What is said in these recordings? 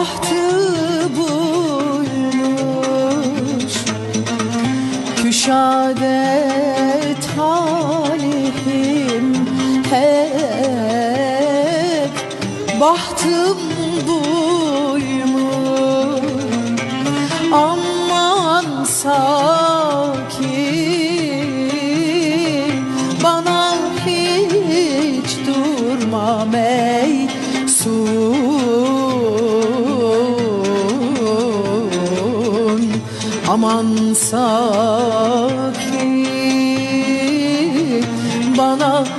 bahtı buymuş. Küşadet halim hep bahtım Aman sakin Bana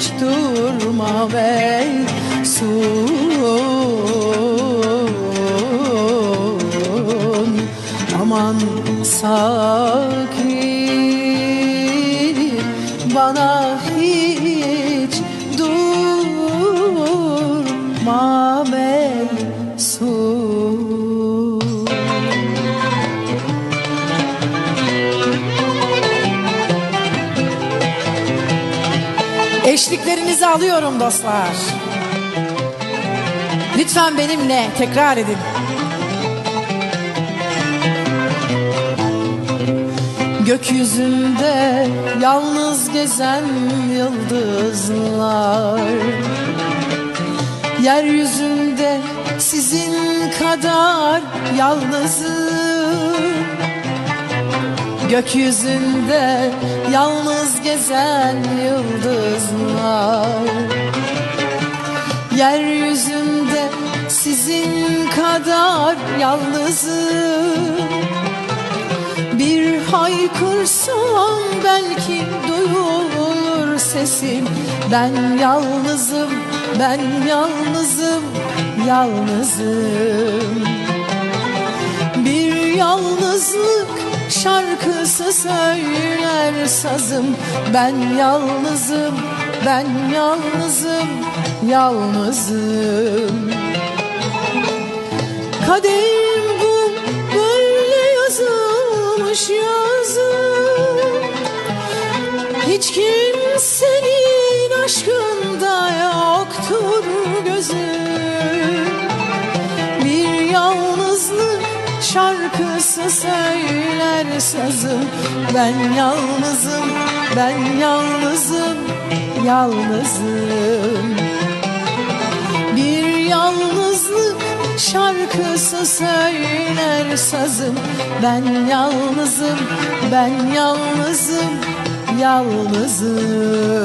hiç durma meysun Aman sakin Bana Eşliklerinizi alıyorum dostlar. Lütfen benimle tekrar edin. Gökyüzünde yalnız gezen yıldızlar Yeryüzünde sizin kadar yalnızım Gökyüzünde yalnız gezen yıldızlar. Yeryüzünde sizin kadar yalnızım. Bir haykırsam belki duyulur sesim. Ben yalnızım, ben yalnızım, yalnızım. Bir yalnızlık şarkısı söyler sazım. Ben yalnızım, ben yalnızım, yalnızım. Kaderim şarkısı söyler sazım Ben yalnızım, ben yalnızım, yalnızım. Bir yalnızlık şarkısı söyler sazım Ben yalnızım, ben yalnızım, yalnızım